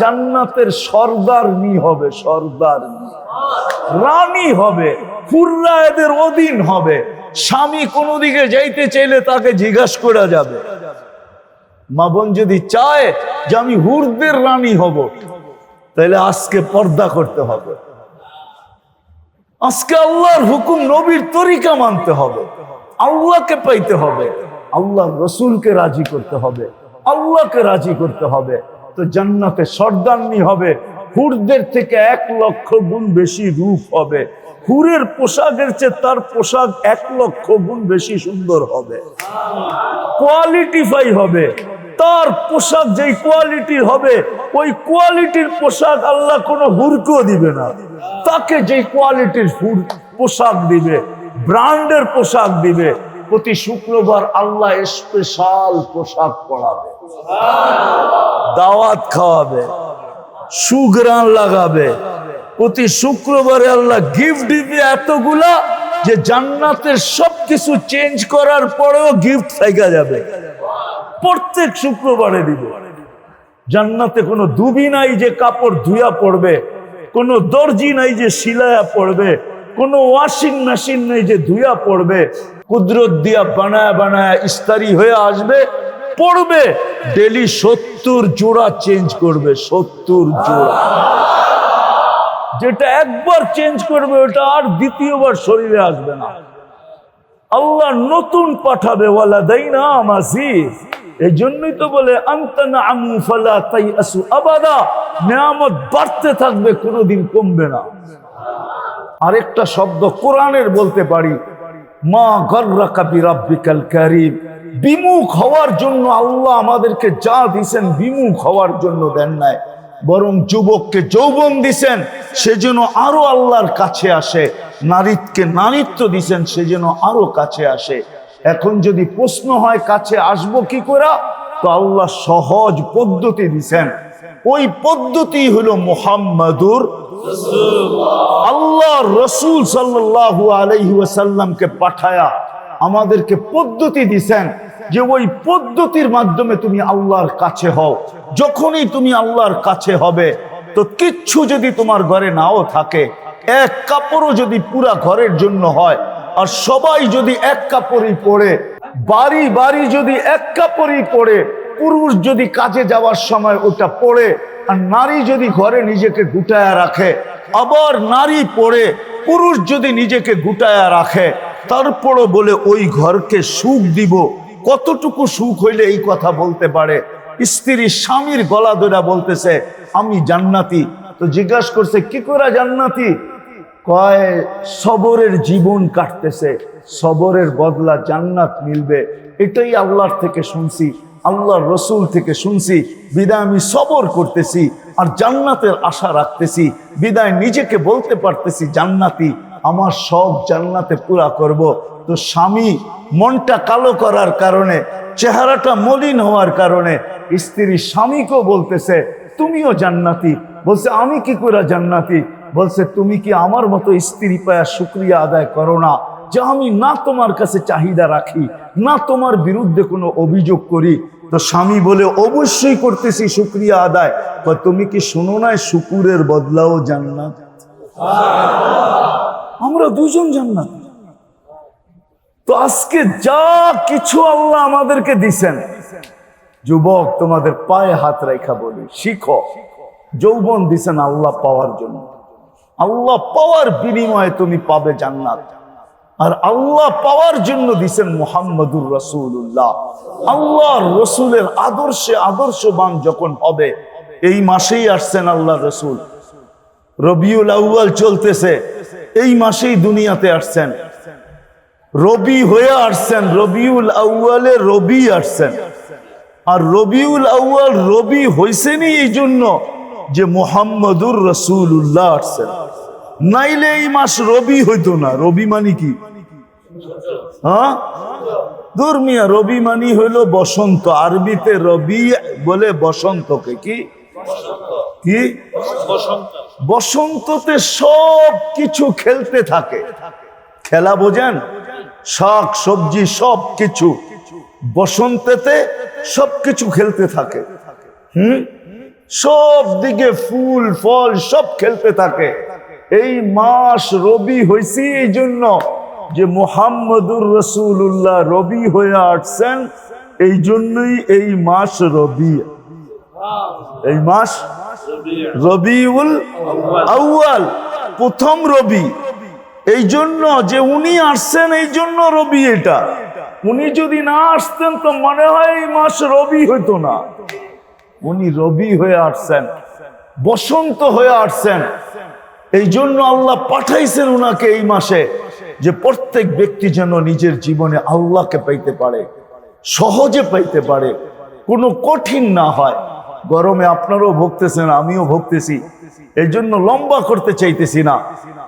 জান্নাতের সর্দারনি হবে রানী হবে অধীন হবে। স্বামী কোনো দিকে যাইতে চাইলে তাকে করা যাবে। মা বোন যদি চায় যে আমি হুরদের রানী হব, তাহলে আজকে পর্দা করতে হবে। আজকে আল্লাহর হুকুম নবীর তরিকা মানতে হবে। আল্লাহকে পাইতে হবে। আল্লাহ রসুলকে রাজি করতে হবে। আল্লাহকে রাজি করতে হবে। তো জান্নাতে সর্দারনি হবে। হুরদের থেকে এক লক্ষ গুণ বেশি রূপ হবে। হুরের পোশাকের চেয়ে তার পোশাক এক লক্ষ গুণ বেশি সুন্দর হবে। কোয়ালিটিফাই হবে। তার পোশাক যেই কোয়ালিটির হবে, ওই কোয়ালিটির পোশাক আল্লাহ কোনো হুরকেও দিবে না। তাকে যেই কোয়ালিটির হুর পোশাক দিবে, ব্র্যান্ডের পোশাক দিবে, প্রতি শুক্রবার আল্লাহ স্পেশাল পোশাক পরাবে। দাওয়াত খাওয়াবে সুগ্রান লাগাবে। প্রতি শুক্রবারে আল্লাহ গিফট দিবে এতগুলা যে জান্নাতের সবকিছু চেঞ্জ করার পরেও গিফট থাকা যাবে। প্রত্যেক শুক্রবারে দিব। জান্নাতে কোনো দুবি নাই যে কাপড় ধুয়া পড়বে, কোনো দর্জি নাই যে সিলায়া পড়বে, কোনো ওয়াশিং মেশিন নেই যে ধুয়া পড়বে। কুদরত দিয়া বানায় বানায় ইস্তারি হয়ে আসবে পড়বে। ডেলি সত্তর জোড়া চেঞ্জ করবে, সত্তর জোড়া। যেটা একবার চেঞ্জ করবে, ওটা আর দ্বিতীয়বার শরীরে আসবে না। আল্লাহ নতুন পাঠাবে ওয়ালা দেই না মাসিদ এই জন্যই তো বলে তাই আসু আবাদা। নিয়ামত বাড়তে থাকবে, কোনোদিন কমবে না। আরেকটা শব্দ কোরআনের বলতে পারি। মা গর্রা কাবি রাব্বিকাল বিমুখ হওয়ার জন্য আল্লাহ আমাদেরকে যা দিছেন বিমুখ হওয়ার জন্য দেন নাই, বরং যুবককে যৌবন দিছেন, সেজন্য আরও আল্লাহর কাছে আসে, নারীকে নারীত্ব দিছেন, সেজন্য আরও কাছে আসে। এখন যদি প্রশ্ন হয়, কাছে আসব কি করে? তো আল্লাহ সহজ পদ্ধতি দিছেন। ওই পদ্ধতি হলো মোহাম্মদুর আল্লাহ রসুল সাল্লাল্লাহু আলাইহি ওয়াসাল্লামকে পাঠায়া আমাদেরকে পদ্ধতি দিছেন যে ওই পদ্ধতির মাধ্যমে তুমি আল্লাহর কাছে হও, যখনই তুমি আল্লাহর কাছে হবে, তো কিচ্ছু যদি তোমার ঘরে নাও থাকে, এক কাপড়ও যদি পুরা ঘরের জন্য হয়, আর সবাই যদি এক কাপড়ই পরে, বাড়ি বাড়ি যদি এক কাপড়ই পরে, পুরুষ যদি কাজে যাওয়ার সময় ওটা পড়ে আর নারী যদি ঘরে নিজেকে গুটায়া রাখে, আবার নারী পড়ে পুরুষ যদি নিজেকে গুটায়া রাখে, তারপরও বলে ওই ঘরকে সুখ দিব। কতটুকু সুখ হইলে এই কথা বলতে পারে? স্ত্রী স্বামীর গলা ধরা বলতেছে, আমি জান্নাতি। তো জিজ্ঞাসা করছে, কি করে জান্নাতি? কয়, সবরের জীবন কাটতেছে, সবরের বদলা জান্নাত মিলবে। এটাই আল্লাহর থেকে শুনছি, আল্লাহর রসুল থেকে শুনছি, বিদায় আমি সবর করতেছি আর জান্নাতের আশা রাখতেছি। বিদায় নিজেকে বলতে পারতেছি, জান্নাতি, আমার সব জান্নাতে পুরা করব। তো স্বামী মনটা কালো করার কারণে, চেহারাটা মলিন হওয়ার কারণে স্ত্রী স্বামীকেও বলতেছে, তুমিও জান্নাতি। বলছে, আমি কি করে জান্নাতি? বলছে, তুমি কি আমার মতো স্ত্রী পায়া শুক্রিয়া আদায় করো না যে আমি না তোমার কাছে চাহিদা রাখি, না তোমার বিরুদ্ধে কোনো অভিযোগ করি? তো স্বামী বলে, অবশ্যই করতেছি শুক্রিয়া আদায়। তুমি কি শোনো না শুকুরের বদলাও জান্নাত? আমরা দুজন জান্নাত। তো আজকে যা কিছু আল্লাহ আমাদেরকে দিছেন, যুবক তোমাদের পায়ে হাত রেখা বলি, শিখো। যৌবন দিছেন আল্লাহ পাওয়ার জন্য। আল্লাহ পাওয়ার বিনিময়ে তুমি পাবে জান্নাত। আর আল্লাহ পাওয়ার জন্য দিছেন মোহাম্মদুর রসুল্লাহ আল্লাহ রসুলের আদর্শে আদর্শবান যখন হবে, এই মাসেই আসছেন আল্লাহ রসুল। রবিউল আউ্য়াল চলতেছে, এই মাসেই দুনিয়াতে আসছেন। রবি হয়ে আসছেন, রবিউল আউ্য়ালে রবি আসছেন। আর রবিউল আউ্য়াল রবি হয়েছেনই এই জন্য যে মোহাম্মদুর রসুল্লাহ আসছেন। নাইলে এই মাস রবি হইতো না। রবি মানে কি? হ্যাঁ? রবি মানি হইল বসন্ত। আরবিতে রবি বলে বসন্তকে কি? কি? বসন্ততে সব কিছু খেলতে থাকে। খেলা বোঝেন? শাক, সবজি সব কিছু বসন্তেতে সব কিছু খেলতে থাকে। হুম? সব দিকে ফুল, ফল সব খেলতে থাকে। এই মাস রবি হয়েছে এই জন্য যে মোহাম্মদুর রসুল্লাহ রবি হয়ে আসছেন, এই জন্যই এই মাস রবি। এই মাস রবিউল আউয়াল। প্রথম রবি। এই জন্য যে উনি আসছেন এই জন্য রবি এটা। উনি যদি না আসতেন, তো মনে হয় এই মাস রবি হইতো না। উনি রবি হয়ে আসছেন, বসন্ত হয়ে আসছেন। এই জন্য আল্লাহ পাঠাইছেন উনাকে এই মাসে যে প্রত্যেক ব্যক্তি যেন নিজের জীবনে আল্লাহকে পাইতে পারে, সহজে পাইতে পারে। কোনো কঠিন না হয়। গরমে আপনারাও ভুগতেছেন, আমিও ভুগতেছি। এই জন্য লম্বা করতে চাইতেছি না।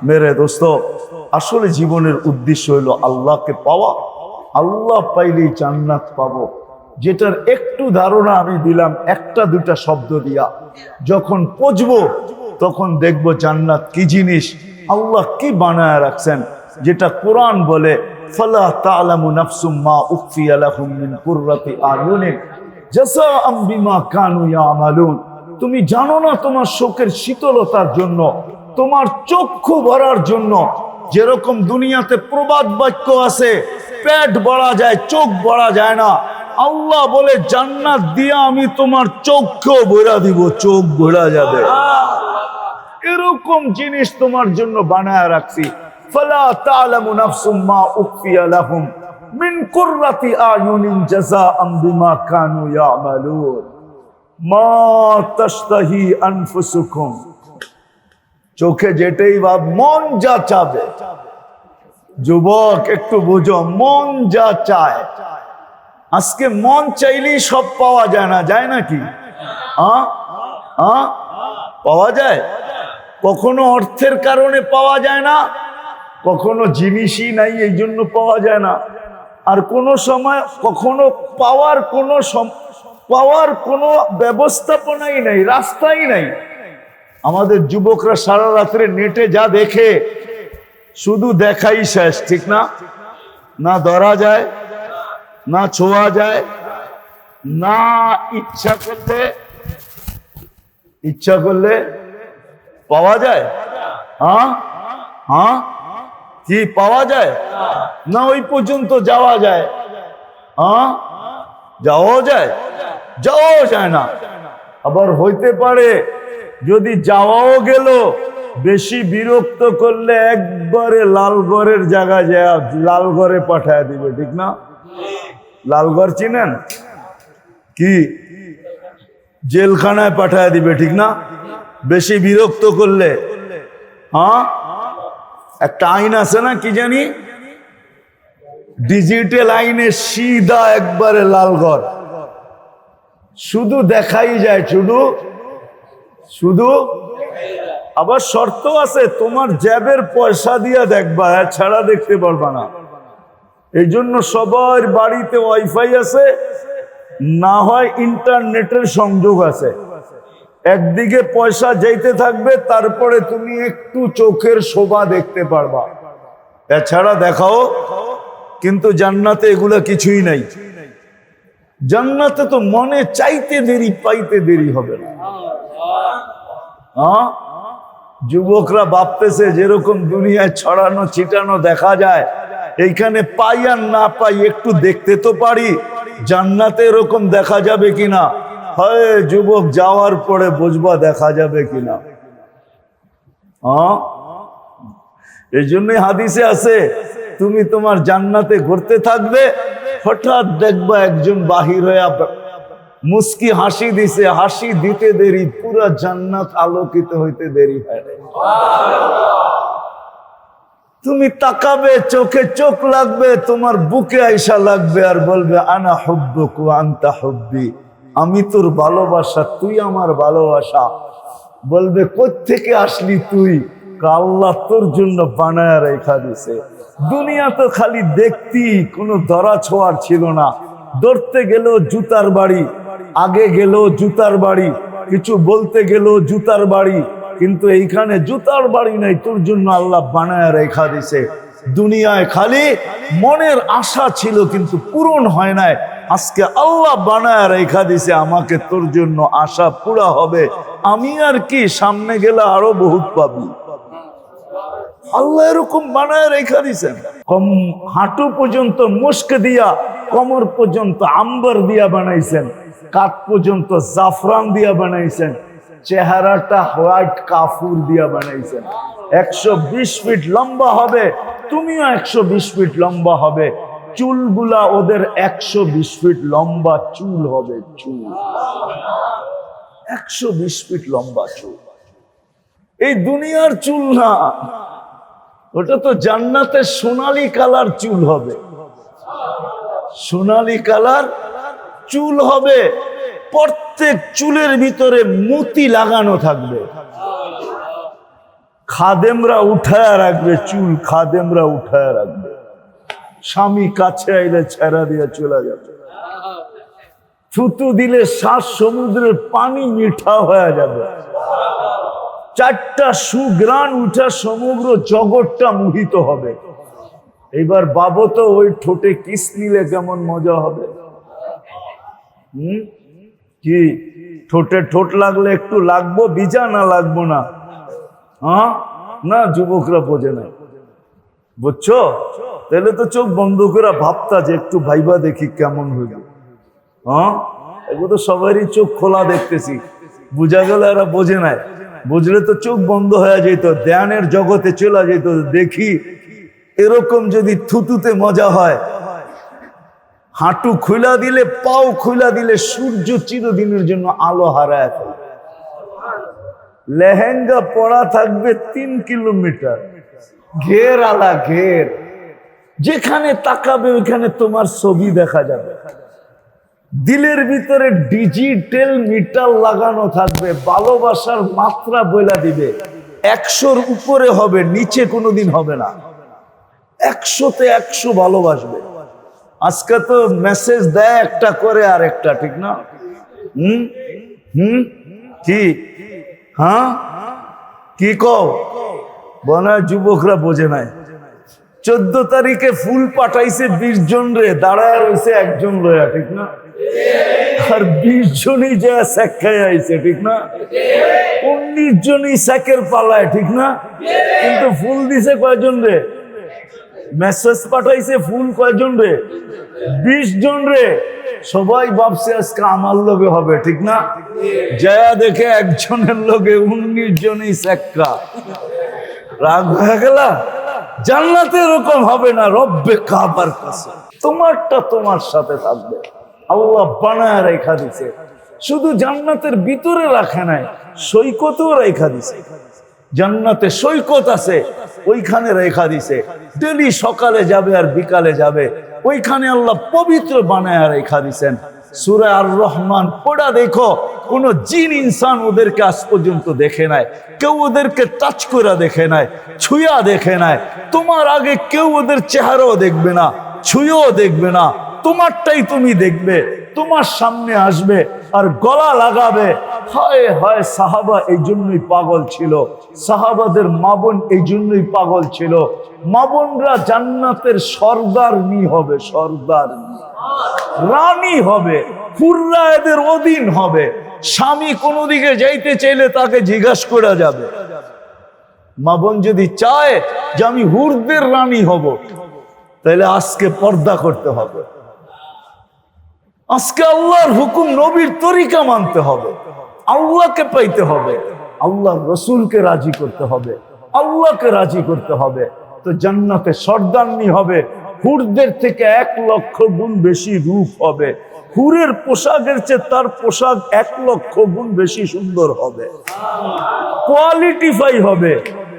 মেরে দোস্ত, আসলে জীবনের উদ্দেশ্য হলো আল্লাহকে পাওয়া। আল্লাহ পাইলেই জান্নাত পাবো। যেটার একটু ধারণা আমি দিলাম, একটা দুটা শব্দ দিয়া। যখন পচবো, তখন দেখব জান্নাত কি জিনিস, আল্লাহ কি বানায় রাখছেন। যেটা কোরআন বলে, ফালা তালামু তুমি জানো না তোমার শোকের শীতলতার জন্য, তোমার চক্ষু ভরার জন্য। যেরকম দুনিয়াতে প্রবাদ বাক্য আছে, পেট বড়া যায়, চোখ বড়া যায় না। আল্লাহ বলে, জান্নাত দিয়ে আমি তোমার চোখকেও ভরা দিব, চোখ ভরা যাবে। এরকম জিনিস তোমার জন্য বানায় রাখছি। ফালা তালামু নাফসুম মা উখফিয়া লাহুম, মিন কুররাতি আয়ুনিন জাযাআম বিমা কানু ইয়ামালুন। চোখে যেটাই ভাব, মন যা চাবে। যুবক, একটু বুঝো, মন যা চায়। আজকে মন চাইলেই সব পাওয়া যায় না, যায় নাকি পাওয়া যায়? কখনো অর্থের কারণে পাওয়া যায় না, কখনো জিনিসই নাই, এই জন্য পাওয়া যায় না। আর কোনো সময় কখনো পাওয়ার কোনো পাওয়ার কোনো ব্যবস্থাপনাই নাই, রাস্তাই নাই। আমাদের যুবকরা সারা রাত্রে নেটে যা দেখে, শুধু দেখাই শেষ, ঠিক না? না ধরা যায়, না ছোঁয়া যায়, না ইচ্ছা করলে ইচ্ছা করলে পাওয়া যায়? হ্যাঁ? হ্যাঁ? কি পাওয়া যায়? না ওই পর্যন্ত যাওয়া যায়। হ্যাঁ? যাওয়াও যায়। যাওয়াও যায় না। আবার হইতে পারে, যদি যাওয়াও গেল, বেশি বিরক্ত করলে একবারে লালগড়ের জায়গা যায় লালগড়ে পাঠায় দিবে, ঠিক না? লালগড় চিনেন? কি? জেলখানায় পাঠায় দিবে, ঠিক না? বেশি বিরক্ত করলে হ্যাঁ? একটা আইন আছে না, কি জানি? ডিজিটাল আইনে সিধা একবারে লালগড় শুধু দেখাই যায়, শুধু? শুধু? আবার শর্ত আছে, তোমার জ্যাবের পয়সা দিয়া দেখবা ছাড়া দেখতে পারবা না। এই জন্য সবার বাড়িতে ওয়াইফাই আছে, না হয় ইন্টারনেটের সংযোগ আছে। একদিকে পয়সা যাইতে থাকবে, তারপরে তুমি একটু চোখের শোভা দেখতে পারবা। এছাড়া দেখাও, কিন্তু জান্নাতে এগুলা কিছুই নাই। জান্নাতে তো মনে চাইতে দেরি, পাইতে দেরি হবে না। যুবকরা ভাবতেছে, যেরকম দুনিয়ায় ছড়ানো, ছিটানো দেখা যায়, এইখানে পাই আর না পাই একটু দেখতে তো পারি, জান্নাতে এরকম দেখা যাবে কিনা? হয়, যুবক যাওয়ার পরে বুঝবা দেখা যাবে কিনা? এই জন্যই হাদিসে আছে তুমি তোমার জান্নাতে ঘুরতে থাকবে, হঠাৎ দেখবা একজন বাহির হয়ে মুস্কি হাসি দিছে, হাসি দিতে দেরি, পুরা জান্নাত আলোকিত হইতে দেরি হয় তুমি তাকাবে, চোখে চোখ লাগবে, তোমার বুকে আইসা লাগবে আর বলবে, আনা হব্বুক আনতা হব্বি, আমি তোর ভালোবাসা, তুই আমার ভালোবাসা। বলবে থেকে আসলি তুই? আল্লাহ তোর জন্য বানায় রেখা দিছে। দুনিয়া তো খালি দেখতি, কোনো ধরা ছোঁয়ার ছিল না। ধরতে গেলেও জুতার বাড়ি, আগে গেলেও জুতার বাড়ি, কিছু বলতে গেলেও জুতার বাড়ি, কিন্তু এইখানে জুতার বাড়ি নাই, তোর জন্য আল্লাহ বানায় রেখা দিছে। দুনিয়ায় খালি মনের আশা ছিল, কিন্তু পূরণ হয় নাই। আজকে আল্লাহ বানায় রেখা দিছে, আমাকে তোর জন্য আশা পুরা হবে। আমি আর কি, সামনে গেলে আরও বহুত পাবি। আল্লাহ এরকম বানায় রেখা দিছেন। কম হাঁটু পর্যন্ত মুস্ক দিয়া, কমর পর্যন্ত আম্বার দিয়া বানাইছেন। পর্যন্ত জাফরান দিয়া বানাইছেন। চেহারাটা হোয়াইট কাফুর দিয়া বানাইছেন। একশো বিশ ফিট লম্বা হবে, তুমিও একশো বিশ ফিট লম্বা হবে। চুলগুলা ওদের একশো বিশ ফিট লম্বা চুল হবে চুল। একশো বিশ ফিট লম্বা চুল। এই দুনিয়ার চুল না। ওটা তো জান্নাতের সোনালী কালার চুল হবে। সোনালী কালার চুল হবে। প্রত্যেক চুলের ভিতরে মতি লাগানো থাকবে। খাদেমরা উঠায় রাখবে, চুল খাদেমরা উঠায় রাখবে। স্বামী কাছে আইলে ছেড়া দিয়ে চলে যাবে। থুতু দিলে শ্বাস সমুদ্রের পানি মিঠা হয়ে যাবে। চারটা সুগ্রাণ উঠা সমগ্র জগৎটা মোহিত হবে। এইবার বাবু তো ওই ঠোঁটে কিস নিলে কেমন মজা হবে? হুম? কি? ঠোঁটে ঠোঁট লাগলে একটু লাগবো বিজা না লাগবো না? হ্যাঁ? না, যুবকরা বোঝে না। বুঝছ? তাহলে তো চোখ বন্ধ করে ভাবতা যে একটু ভাইবা দেখি কেমন হইল। হ্যাঁ? এগুলো তো সবারই চোখ খোলা দেখতেছি। বুঝা গেল এরা বোঝে নাই। বুঝলে তো চোখ বন্ধ হয়ে যেত, ধ্যানের জগতে চলে যেত, দেখি এরকম যদি থুতুতে মজা হয়। হাঁটু খুলা দিলে, পাও খুলা দিলে সূর্য চিরদিনের জন্য আলো হারায় লেহেঙ্গা পড়া থাকবে তিন কিলোমিটার। ঘের আলা ঘের। যেখানে তাকাবে, ওইখানে তোমার ছবি দেখা যাবে। দিলের ভিতরে ডিজিটাল মিটার লাগানো থাকবে, ভালোবাসার মাত্রা বইলা দিবে। একশোর উপরে হবে, নিচে কোনোদিন হবে না। একশোতে একশো ভালোবাসবে। আজকে তো মেসেজ দেয় একটা করে আর একটা, ঠিক না? হুম? হুম? কি? হ্যাঁ? কি কও? বনা যুবকরা বোঝে নাই। চোদ্দ তারিখে ফুল পাঠাইছে বিশ জন রে, দাঁড়ায় রয়েছে একজন লয়া ঠিক না? আর বিশ জনই যা স্যাখায় আইছে, ঠিক না? উনিশ জনই স্যাকের পালায়, ঠিক না? কিন্তু ফুল দিছে কয়জন রে? মেসেজ পাঠাইছে ফুল কয়জন রে? বিশ জন রে। সবাই ভাবছে আজকে আমার লোকে হবে, ঠিক না? জয়া দেখে একজনের লোকে উনিশ জনই স্যাক্কা রাগ হয়ে গেল? জান্নাতে এরকম হবে না, রব্বে কাবার কাছে। তোমারটা তোমার সাথে থাকবে। আল্লাহ বানায় রেখা দিছে। শুধু জান্নাতের ভিতরে রাখে নাই, সৈকতেও রেখা দিছে। জান্নাতে সৈকত আছে, ওইখানে রেখা দিছে। ডেলি সকালে যাবে আর বিকালে যাবে। ওইখানে আল্লাহ পবিত্র বানায় রেখা দিছেন। সুরে আর রহমান পড়া দেখো, কোন জিন ইনসান ওদেরকে আজ পর্যন্ত দেখে নাই, কেউ ওদেরকে টাচ করে দেখে নাই, ছুঁয়া দেখে নাই, তোমার আগে কেউ ওদের চেহারাও দেখবে না, ছুঁয়েও দেখবে না, তোমারটাই তুমি দেখবে, তোমার সামনে আসবে আর গলা লাগাবে। হয় হয়, সাহাবা এই জন্যই পাগল ছিল, সাহাবাদের মাবন এই জন্যই পাগল ছিল। মাবনরা জান্নাতের সর্দার নি হবে সর্দার রানী হবে হুররা এদের অধীন হবে। স্বামী কোনো দিকে যাইতে চাইলে তাকে জিজ্ঞাসা করা যাবে। মাবন যদি চায় যে আমি হুরদের রানী হব, তাহলে আজকে পর্দা করতে হবে। আজকে আল্লাহর হুকুম নবীর তরিকা মানতে হবে। আল্লাহকে পাইতে হবে। আল্লাহ রসুলকে রাজি করতে হবে। আল্লাহকে রাজি করতে হবে। তো জান্নাতে সর্দান্নি হবে হুরদের থেকে এক লক্ষ গুণ বেশি রূপ হবে। হুরের পোশাকের চেয়ে তার পোশাক এক লক্ষ গুণ বেশি সুন্দর হবে। কোয়ালিটিফাই হবে।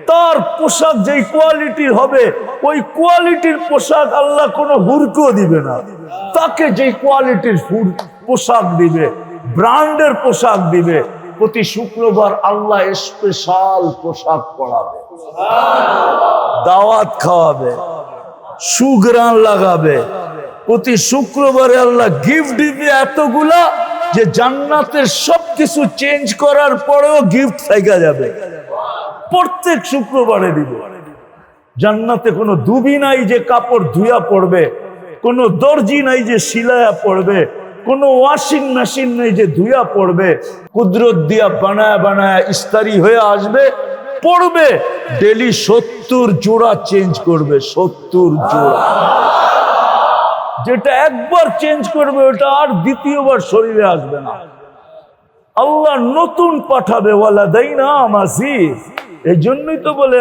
তার পোশাক যেই কোয়ালিটির হবে, ওই কোয়ালিটির পোশাক আল্লাহ কোনো হুরকেও দিবে না। তাকে যেই কোয়ালিটির হুর পোশাক দিবে, ব্র্যান্ডের পোশাক দিবে, প্রতি শুক্রবার আল্লাহ স্পেশাল পোশাক পরাবে। দাওয়াত খাওয়াবে। সুগ্রান লাগাবে। প্রতি শুক্রবারে আল্লাহ গিফট দিবে এতগুলা যে জান্নাতের সবকিছু চেঞ্জ করার পরেও গিফট থাকা যাবে। প্রত্যেক শুক্রবারে দিব। জান্নাতে কোনো দুবি নাই যে কাপড় ধুয়া পড়বে, কোনো দর্জি নাই যে সিলায়া পড়বে, কোনো ওয়াশিং মেশিন নেই যে ধুয়া পড়বে, কুদরত দিয়া বানায় বানায় ইস্তারি হয়ে আসবে পড়বে। ডেলি সত্তর জোড়া চেঞ্জ করবে, সত্তর জোড়া। যেটা একবার চেঞ্জ করবে, ওটা আর দ্বিতীয়বার শরীরে আসবে না। আল্লাহ নতুন পাঠাবে ওয়ালা দেই না মাসিদ এই জন্যই তো বলে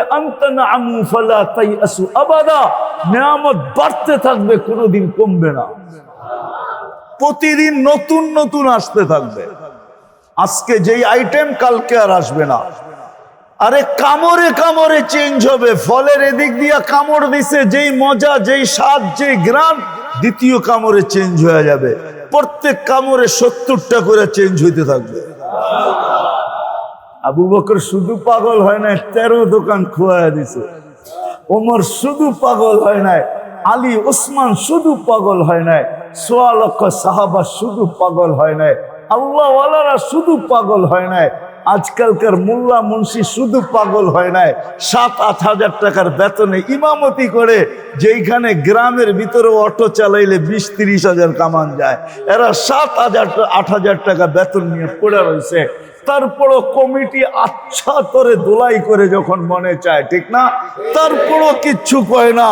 আবাদা। নিয়ামত বাড়তে থাকবে, কোনোদিন কমবে না। প্রতিদিন নতুন নতুন আসতে থাকবে। আজকে যেই আইটেম কালকে আর আসবে না। আরে কামড়ে কামড়ে চেঞ্জ হবে। ফলের এদিক দিয়া কামড় দিছে, যেই মজা, যেই স্বাদ, যেই গ্রাম দ্বিতীয় কামড়ে চেঞ্জ হয়ে যাবে। প্রত্যেক কামড়ে সত্তরটা করে চেঞ্জ হইতে থাকবে। আবু বকর শুধু পাগল হয় না তেরো দোকান খোয়া দিছে। ওমর শুধু পাগল হয় নাই, আলী, ওসমান শুধু পাগল হয় নাই, সোয়া লক্ষ সাহাবা শুধু পাগল হয় নাই, আল্লাহওয়ালারা শুধু পাগল হয় নাই আজকালকার মোল্লা মুন্সি শুধু পাগল হয় নাই, সাত, আট হাজার টাকার বেতনে ইমামতি করে, যেইখানে গ্রামের ভিতরে অটো চালাইলে বিশ, তিরিশ হাজার কামান যায়। এরা সাত হাজার, আট হাজার টাকা বেতন নিয়ে পড়ে রয়েছে। তারপরও কমিটি আচ্ছা করে দোলাই করে যখন মনে চায়, ঠিক না? তারপরও কিচ্ছু কয় না।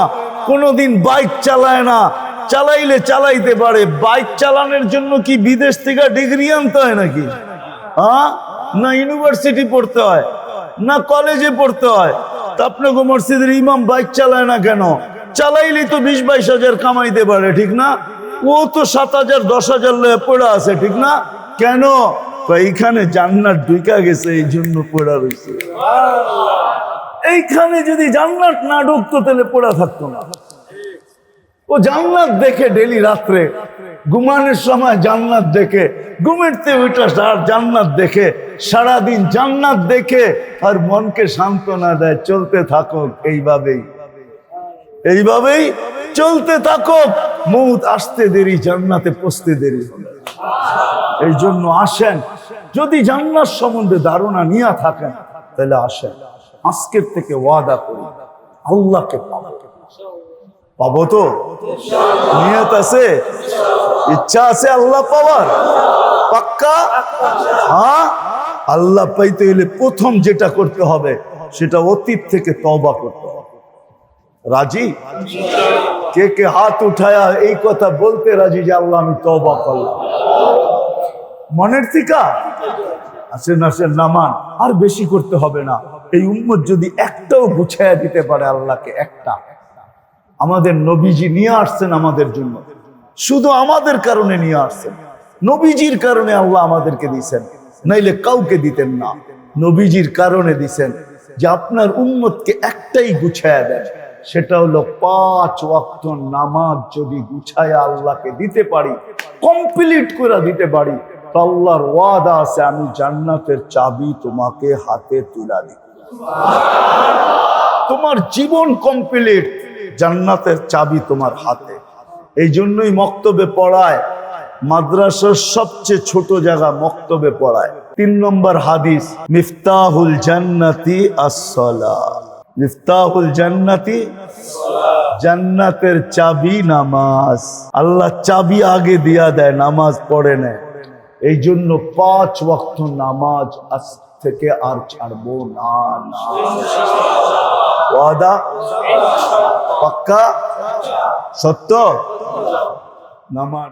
কোনোদিন বাইক চালায় না। চালাইলে চালাইতে পারে। বাইক চালানোর জন্য কি বিদেশ থেকে ডিগ্রি আনতে হয় নাকি? হ্যাঁ? না ইউনিভার্সিটি পড়তে হয়, না কলেজে পড়তে হয়। তা আপনাকে মসজিদের ইমাম বাইক চালায় না কেন? চালাইলেই তো বিশ বাইশ হাজার কামাইতে পারে, ঠিক না? ও তো সাত হাজার, দশ হাজার পড়ে আছে, ঠিক না? কেন? এইখানে জান্নাত ঢুকা গেছে, এই জন্য পড়া রয়েছে এইখানে যদি জান্নাত না ঢুকতো, তাহলে পড়া থাকতো না। ও জান্নাত দেখে ডেলি রাত্রে ঘুমানোর সময় জান্নাত দেখে ঘুমেরতে ওইটা আর জান্নাত দেখে, সারাদিন জান্নাত দেখে আর মনকে সান্ত্বনা দেয়, চলতে থাকুক, এইভাবেই। এইভাবেই চলতে থাকো মৌত আসতে দেরি, জান্নাতে পৌঁছতে দেরি এই জন্য আসেন। যদি জান্নাত সম্বন্ধে ধারণা নিয়ে থাকেন, তাহলে আসেন। আজকের থেকে ওয়াদা করি, আল্লাহকে পাবো। পাবো তো? নিয়ত আছে? ইচ্ছা আছে আল্লাহ পাওয়ার? পাক্কা? হ্যাঁ? আল্লাহ পাইতে গেলে প্রথম যেটা করতে হবে, সেটা অতীত থেকে তবা করতে হবে। রাজি? কে কে হাত উঠায়া এই কথা বলতে রাজি যে আল্লাহ আমি তবা করলাম? মনের থিকা? আসেন আসেন, নামান। আর বেশি করতে হবে না। এই উম্মত যদি একটাও গুছাইয়া দিতে পারে আল্লাহকে, একটা। আমাদের নবীজি নিয়ে আসছেন আমাদের জন্য। শুধু আমাদের কারণে নিয়ে আসছেন। নবীজির কারণে আল্লাহ আমাদেরকে দিছেন নাইলে কাউকে দিতেন না। নবীজির কারণে দিছেন যে আপনার উম্মতকে একটাই গুছায়া দেন। সেটা হলো পাঁচ ওয়াক্ত নামাজ যদি গুছায়া আল্লাহকে দিতে পারি, কমপ্লিট করে দিতে পারি, তো আল্লাহর ওয়াদা আছে, আমি জান্নাতের চাবি তোমাকে হাতে তুলা দিব। তোমার জীবন কমপ্লিট। জান্নাতের চাবি তোমার হাতে। এই জন্যই মক্তবে পড়ায়, মাদ্রাসার সবচেয়ে ছোট জায়গা মক্তবে পড়ায়। তিন নম্বর হাদিস, মিফতাহুল জান্নাতি আসলা মিফতাহুল জান্নাতি জান্নাতের চাবি নামাজ। আল্লাহ চাবি আগে দিয়া দেয়, নামাজ পড়ে নেয়। এই জন্য পাঁচ ওয়াক্ত নামাজ আজ থেকে আর ছাড়বো না না। ওয়াদা? পাক্কা? সত্য? নামাজ।